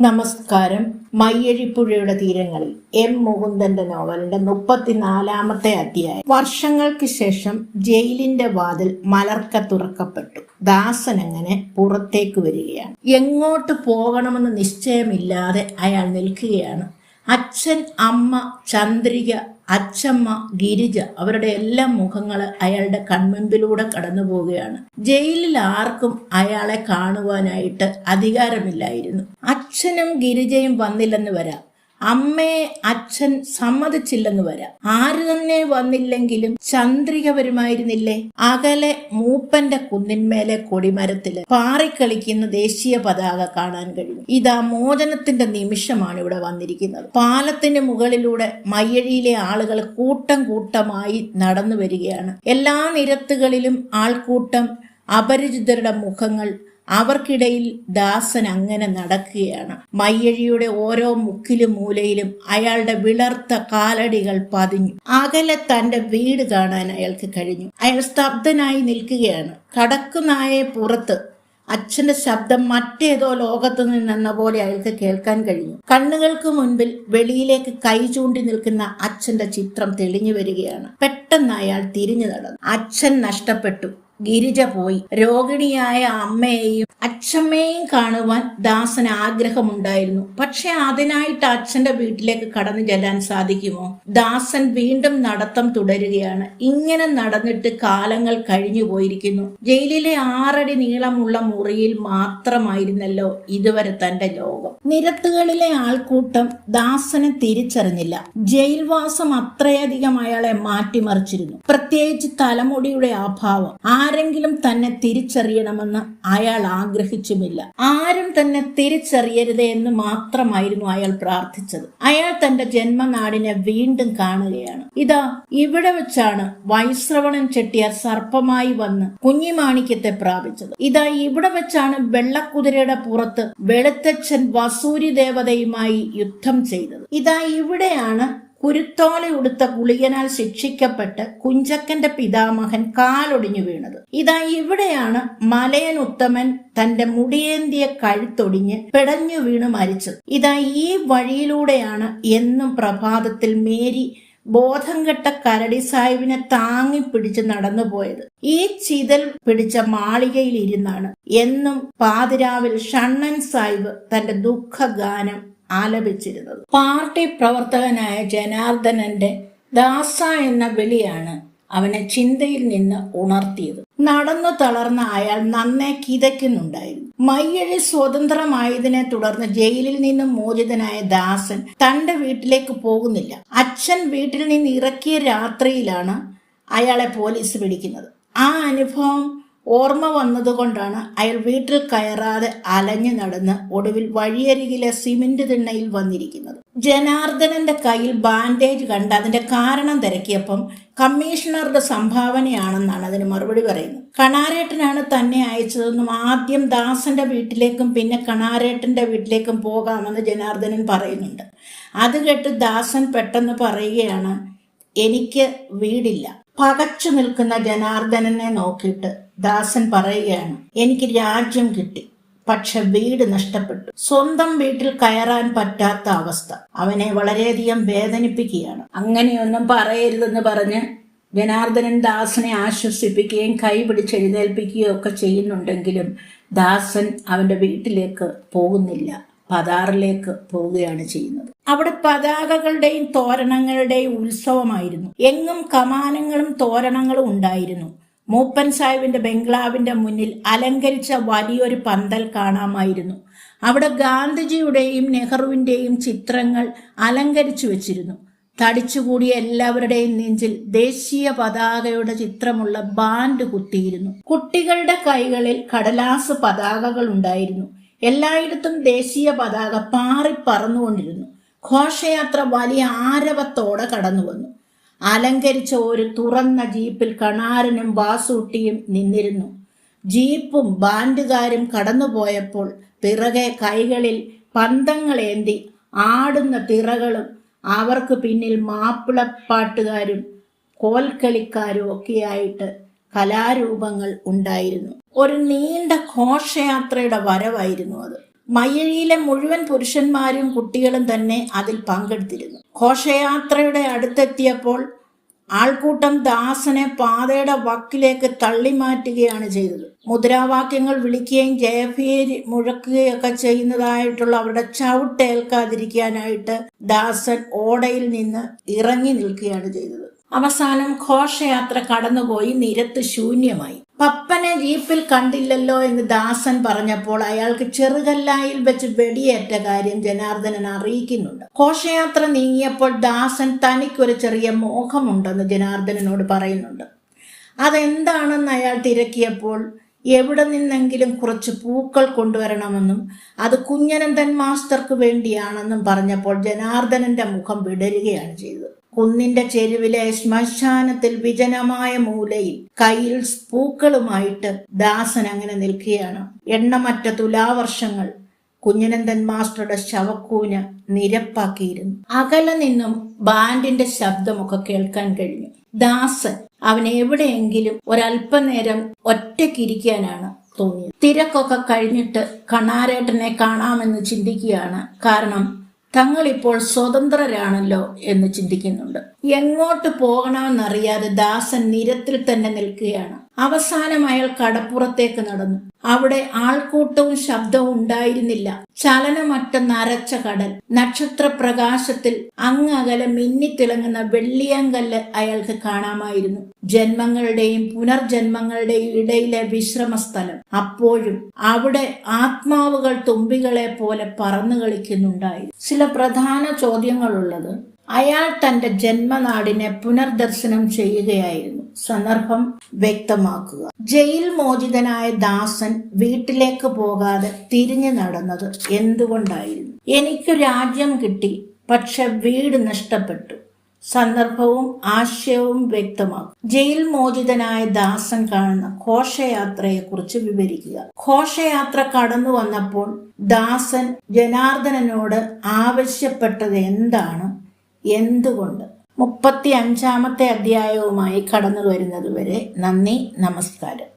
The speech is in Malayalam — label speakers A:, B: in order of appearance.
A: നമസ്കാരം. മയ്യഴിപ്പുഴയുടെ തീരങ്ങളിൽ എം മുകുന്ദന്റെ നോവലിന്റെ മുപ്പത്തിനാലാമത്തെ അധ്യായം. വർഷങ്ങൾക്ക് ശേഷം ജയിലിന്റെ വാതിൽ മലർക്ക തുറക്കപ്പെട്ടു. ദാസൻ അങ്ങനെ പുറത്തേക്ക് വരികയാണ്. എങ്ങോട്ട് പോകണമെന്ന് നിശ്ചയമില്ലാതെ അയാൾ നിൽക്കുകയാണ്. അച്ഛൻ അമ്മ ചന്ദ്രിക അച്ചമ്മ ഗിരിജ അവരുടെ എല്ലാ മുഖങ്ങൾ അയാളുടെ കൺമുൻപിലൂടെ കടന്നു പോവുകയാണ്. ജയിലിൽ ആർക്കും അയാളെ കാണുവാനായിട്ട് അധികാരമില്ലായിരുന്നു. അച്ഛനും ഗിരിജയും വന്നില്ലെന്ന് വരാം. അമ്മയെ അച്ഛൻ സമ്മതിച്ചില്ലെന്ന് വരാം. ആര് തന്നെ വന്നില്ലെങ്കിലും ചന്ദ്രിക വരുമായിരുന്നില്ലേ അകലെ മൂപ്പന്റെ കുന്നിന്മേലെ കൊടിമരത്തിൽ പാറിക്കളിക്കുന്ന ദേശീയ പതാക കാണാൻ കഴിയും. ഇതാ മോചനത്തിന്റെ നിമിഷമാണ് ഇവിടെ വന്നിരിക്കുന്നത്. പാലത്തിന് മുകളിലൂടെ മയ്യഴിയിലെ ആളുകൾ കൂട്ടം കൂട്ടമായി നടന്നു വരികയാണ്. എല്ലാ നിരത്തുകളിലും ആൾക്കൂട്ടം അപരിചിതരുടെ മുഖങ്ങൾ അവർക്കിടയിൽ ദാസൻ അങ്ങനെ നടക്കുകയാണ്. മയ്യഴിയുടെ ഓരോ മുക്കിലും മൂലയിലും അയാളുടെ വിളർത്ത കാലടികൾ പതിഞ്ഞു. അകലെ തന്റെ വീട് കാണാൻ അയാൾക്ക് കഴിഞ്ഞു. അയാൾ സ്തബ്ധനായി നിൽക്കുകയാണ്. കടക്കുനായെ പുറത്ത് അച്ഛന്റെ ശബ്ദം മറ്റേതോ ലോകത്തു നിന്നെന്ന പോലെ അയാൾക്ക് കേൾക്കാൻ കഴിഞ്ഞു. കണ്ണുകൾക്ക് മുൻപിൽ വെളിയിലേക്ക് കൈ ചൂണ്ടി നിൽക്കുന്ന അച്ഛന്റെ ചിത്രം തെളിഞ്ഞു വരികയാണ്. പെട്ടെന്ന് അയാൾ തിരിഞ്ഞു നടന്നു. അച്ഛൻ നഷ്ടപ്പെട്ടു. ഗിരിജ പോയി. രോഹിണിയായ അമ്മയെയും അച്ഛമ്മയെയും കാണുവാൻ ദാസന് ആഗ്രഹമുണ്ടായിരുന്നു. പക്ഷെ അതിനായിട്ട് അച്ഛന്റെ വീട്ടിലേക്ക് കടന്നു ചെല്ലാൻ സാധിക്കുമോ? ദാസൻ വീണ്ടും നടത്തം തുടരുകയാണ്. ഇങ്ങനെ നടന്നിട്ട് കാലങ്ങൾ കഴിഞ്ഞു പോയിരിക്കുന്നു. ജയിലിലെ ആറടി നീളമുള്ള മുറിയിൽ മാത്രമായിരുന്നല്ലോ ഇതുവരെ തന്റെ ലോകം. നിരത്തുകളിലെ ആൾക്കൂട്ടം ദാസനെ തിരിച്ചറിഞ്ഞില്ല. ജയിൽവാസം അത്രയധികം അയാളെ മാറ്റിമറിച്ചിരുന്നു. പ്രത്യേകിച്ച് തലമുടിയുടെ അഭാവം. ആരെങ്കിലും തന്നെ തിരിച്ചറിയണമെന്ന് അയാൾ ആഗ്രഹിച്ചുമില്ല. ആരും തന്നെ തിരിച്ചറിയരുത് എന്ന് മാത്രമായിരുന്നു അയാൾ പ്രാർത്ഥിച്ചത്. അയാൾ തന്റെ ജന്മനാടിനെ വീണ്ടും കാണുകയാണ്. ഇതാ ഇവിടെ വെച്ചാണ് വൈശ്രവണൻ ചെട്ടിയാർ സർപ്പമായി വന്ന് കുഞ്ഞിമാണിക്യത്തെ പ്രാപിച്ചത്. ഇതാ ഇവിടെ വെച്ചാണ് വെള്ളക്കുതിരയുടെ പുറത്ത് വെളുത്തച്ഛൻ വസൂരി ദേവതയുമായി യുദ്ധം ചെയ്തത്. ഇതാ ഇവിടെയാണ് കുരുത്തോല ഉടുത്ത ഗുളികനാൽ ശിക്ഷിക്കപ്പെട്ട് കുഞ്ചക്കന്റെ പിതാമഹൻ കാലൊടിഞ്ഞു വീണത്. ഇതാ ഇവിടെയാണ് മലയൻ ഉത്തമൻ തന്റെ മുടിയേന്തിയ കഴുത്തൊടിഞ്ഞ് പിടഞ്ഞു വീണ് മരിച്ചത്. ഇതാ ഈ വഴിയിലൂടെയാണ് എന്നും പ്രഭാതത്തിൽ മേരി ബോധം കെട്ട കരടി സാഹിബിനെ താങ്ങി പിടിച്ച് നടന്നുപോയത്. ഈ ചിതൽ പിടിച്ച മാളികയിൽ ഇരുന്നാണ് എന്നും പാതിരാവിൽ ഷണ്ണൻ സാഹിബ് തന്റെ ദുഃഖഗാനം ആലപിച്ചിരുന്നത്. പാർട്ടി പ്രവർത്തകനായ ജനാർദ്ദനന്റെ ദാസ എന്ന വിളിയാണ് അവനെ ചിന്തയിൽ നിന്ന് ഉണർത്തിയത്. നടന്നു തളർന്ന അയാൾ നന്നെ കിതയ്ക്കുന്നുണ്ടായിരുന്നു. മയ്യഴി സ്വതന്ത്രമായതിനെ തുടർന്ന് ജയിലിൽ നിന്നും മോചിതനായ ദാസൻ തന്റെ വീട്ടിലേക്ക് പോകുന്നില്ല. അച്ഛൻ വീട്ടിൽ നിന്ന് ഇറക്കിയ രാത്രിയിലാണ് അയാളെ പോലീസ് പിടിക്കുന്നത്. ആ അനുഭവം ഓർമ്മ വന്നതുകൊണ്ടാണ് അയാൾ വീട്ടിൽ കയറാതെ അലഞ്ഞു നടന്ന് ഒടുവിൽ വഴിയരികിലെ സിമെന്റ് തിണ്ണയിൽ വന്നിരിക്കുന്നത്. ജനാർദ്ദനന്റെ കയ്യിൽ ബാൻഡേജ് കണ്ട് അതിന്റെ കാരണം തിരക്കിയപ്പം കമ്മീഷണറുടെ സംഭാവനയാണെന്നാണ് അതിന് മറുപടി പറയുന്നത്. കണാരേട്ടനാണ് തന്നെ അയച്ചതെന്നും ആദ്യം ദാസന്റെ വീട്ടിലേക്കും പിന്നെ കണാരേട്ടന്റെ വീട്ടിലേക്കും പോകാമെന്ന് ജനാർദ്ദനൻ പറയുന്നുണ്ട്. അത് കേട്ട് ദാസൻ പെട്ടെന്ന് പറയുകയാണ് എനിക്ക് വീടില്ല. പകച്ചു നിൽക്കുന്ന ജനാർദ്ദനനെ നോക്കിയിട്ട് ദാസൻ പറയുകയാണ് എനിക്ക് രാജ്യം കിട്ടി പക്ഷെ വീട് നഷ്ടപ്പെട്ടു. സ്വന്തം വീട്ടിൽ കയറാൻ പറ്റാത്ത അവസ്ഥ. അവനെ വളരെയധികം വേദനിപ്പിക്കുകയാണ്. അങ്ങനെയൊന്നും പറയരുതെന്ന് പറഞ്ഞ് ജനാർദ്ദനൻ ദാസനെ ആശ്വസിപ്പിക്കുകയും കൈ പിടിച്ചെഴുന്നേൽപ്പിക്കുകയും ഒക്കെ ചെയ്യുന്നുണ്ടെങ്കിലും ദാസൻ അവന്റെ വീട്ടിലേക്ക് പോകുന്നില്ല. പതാറിലേക്ക് പോവുകയാണ് ചെയ്യുന്നത്. അവിടെ പതാകകളുടെയും തോരണങ്ങളുടെയും ഉത്സവമായിരുന്നു. എങ്ങും കമാനങ്ങളും തോരണങ്ങളും ഉണ്ടായിരുന്നു. മൂപ്പൻ സാഹിബിന്റെ ബംഗ്ലാവിന്റെ മുന്നിൽ അലങ്കരിച്ച വലിയൊരു പന്തൽ കാണാമായിരുന്നു. അവിടെ ഗാന്ധിജിയുടെയും നെഹ്റുവിന്റെയും ചിത്രങ്ങൾ അലങ്കരിച്ചു വെച്ചിരുന്നു. തടിച്ചുകൂടിയ എല്ലാവരുടെയും നെഞ്ചിൽ ദേശീയ പതാകയുടെ ചിത്രമുള്ള ബാൻഡ് കുത്തിയിരുന്നു. കുട്ടികളുടെ കൈകളിൽ കടലാസ് പതാകകൾ ഉണ്ടായിരുന്നു. എല്ലായിടത്തും ദേശീയ പതാക പാറി പറന്നുകൊണ്ടിരുന്നു. ഘോഷയാത്ര വലിയ ആരവത്തോടെ കടന്നു വന്നു അലങ്കരിച്ച ഒരു തുറന്ന ജീപ്പിൽ കണാരനും വാസൂട്ടിയും നിന്നിരുന്നു. ജീപ്പും ബാൻഡുകാരും കടന്നുപോയപ്പോൾ പിറകെ കൈകളിൽ പന്തങ്ങളേന്തി ആടുന്ന തിറകളും അവർക്ക് പിന്നിൽ മാപ്പിളപ്പാട്ടുകാരും കോൽക്കളിക്കാരും ഒക്കെയായിട്ട് കലാരൂപങ്ങൾ ഉണ്ടായിരുന്നു. ഒരു നീണ്ട ഘോഷയാത്രയുടെ വരവായിരുന്നു അത്. മയ്യഴിയിലെ മുഴുവൻ പുരുഷന്മാരും കുട്ടികളും തന്നെ അതിൽ പങ്കെടുത്തിരുന്നു. ഘോഷയാത്രയുടെ അടുത്തെത്തിയപ്പോൾ ആൾക്കൂട്ടം ദാസനെ പാതയുടെ വക്കിലേക്ക് തള്ളി മാറ്റുകയാണ് ചെയ്തത്. മുദ്രാവാക്യങ്ങൾ വിളിക്കുകയും ജയഭീരി മുഴക്കുകയൊക്കെ ചെയ്യുന്നതായിട്ടുള്ള അവരുടെ ചവിട്ടേൽക്കാതിരിക്കാനായിട്ട് ദാസൻ ഓടയിൽ നിന്ന് ഇറങ്ങി നിൽക്കുകയാണ് ചെയ്തത്. അവസാനം ഘോഷയാത്ര കടന്നുപോയി നിരത്ത് ശൂന്യമായി. പപ്പനെ ജീപ്പിൽ കണ്ടില്ലല്ലോ എന്ന് ദാസൻ പറഞ്ഞപ്പോൾ അയാൾക്ക് ചെറുകല്ലായിൽ വെച്ച് വെടിയേറ്റ കാര്യം ജനാർദ്ദനൻ അറിയിക്കുന്നുണ്ട്. ഘോഷയാത്ര നീങ്ങിയപ്പോൾ ദാസൻ തനിക്കൊരു ചെറിയ മോഹമുണ്ടെന്ന് ജനാർദ്ദനനോട് പറയുന്നുണ്ട്. അതെന്താണെന്ന് അയാൾ തിരക്കിയപ്പോൾ എവിടെ നിന്നെങ്കിലും കുറച്ച് പൂക്കൾ കൊണ്ടുവരണമെന്നും അത് കുഞ്ഞനന്ദൻ മാസ്റ്റർക്ക് വേണ്ടിയാണെന്നും പറഞ്ഞപ്പോൾ ജനാർദ്ദനന്റെ മുഖം വിടരുകയാണ് ചെയ്തത്. കുന്നിന്റെ ചെരുവിലെ ശ്മശാനത്തിൽ വിജനമായ മൂലയിൽ കയ്യിൽ പൂക്കളുമായിട്ട് ദാസൻ അങ്ങനെ നിൽക്കുകയാണ്. എണ്ണമറ്റ തുലാവർഷങ്ങൾ കുഞ്ഞനന്ദൻ മാസ്റ്ററുടെ ശവക്കൂന് നിരപ്പാക്കിയിരുന്നു. അകലെ നിന്നും ബാൻഡിന്റെ ശബ്ദമൊക്കെ കേൾക്കാൻ കഴിഞ്ഞു. ദാസൻ അവൻ എവിടെയെങ്കിലും ഒരല്പനേരം ഒറ്റക്കിരിക്കാനാണ് തോന്നിയത്. തിരക്കൊക്കെ കഴിഞ്ഞിട്ട് കണാരേട്ടനെ കാണാമെന്ന് ചിന്തിക്കുകയാണ്. കാരണം തങ്ങളിപ്പോൾ സ്വതന്ത്രരാണല്ലോ എന്ന് ചിന്തിക്കുന്നുണ്ട്. എങ്ങോട്ട് പോകണമെന്നറിയാതെ ദാസൻ നിരത്തിൽ തന്നെ നിൽക്കുകയാണ്. അവസാനം അയാൾ കടപ്പുറത്തേക്ക് നടന്നു. അവിടെ ആൾക്കൂട്ടവും ശബ്ദവും ഉണ്ടായിരുന്നില്ല. ചലനമറ്റ നരച്ച കടൽ. നക്ഷത്ര പ്രകാശത്തിൽ അങ്ങകലെ മിന്നിത്തിളങ്ങുന്ന വെള്ളിയങ്കല്ല് അയാൾക്ക് കാണാമായിരുന്നു. ജന്മങ്ങളുടെയും പുനർജന്മങ്ങളുടെയും ഇടയിലെ വിശ്രമസ്ഥലം. അപ്പോഴും അവിടെ ആത്മാവുകൾ തുമ്പികളെ പോലെ പറന്നു കളിക്കുന്നുണ്ടായിരുന്നു. ചില പ്രധാന ചോദ്യങ്ങളുള്ളത് അയാൾ തന്റെ ജന്മനാടിനെ പുനർദർശനം ചെയ്യുകയായിരുന്നു. സന്ദർഭം വ്യക്തമാക്കുക. ജയിൽ മോചിതനായ ദാസൻ വീട്ടിലേക്ക് പോകാതെ തിരിഞ്ഞു നടന്നത് എന്തുകൊണ്ടായിരുന്നു? എനിക്ക് രാജ്യം കിട്ടി പക്ഷെ വീട് നഷ്ടപ്പെട്ടു. സന്ദർഭവും ആശയവും വ്യക്തമാക്കും. ജയിൽ മോചിതനായ ദാസൻ കാണുന്ന ഘോഷയാത്രയെക്കുറിച്ച് വിവരിക്കുക. ഘോഷയാത്ര കടന്നു വന്നപ്പോൾ ദാസൻ ജനാർദ്ദനനോട് ആവശ്യപ്പെട്ടത് എന്താണ്? എന്തുകൊണ്ട്? മുപ്പത്തി അഞ്ചാമത്തെ അധ്യായവുമായി കടന്നു വരുന്നതുവരെ നന്ദി നമസ്കാരം.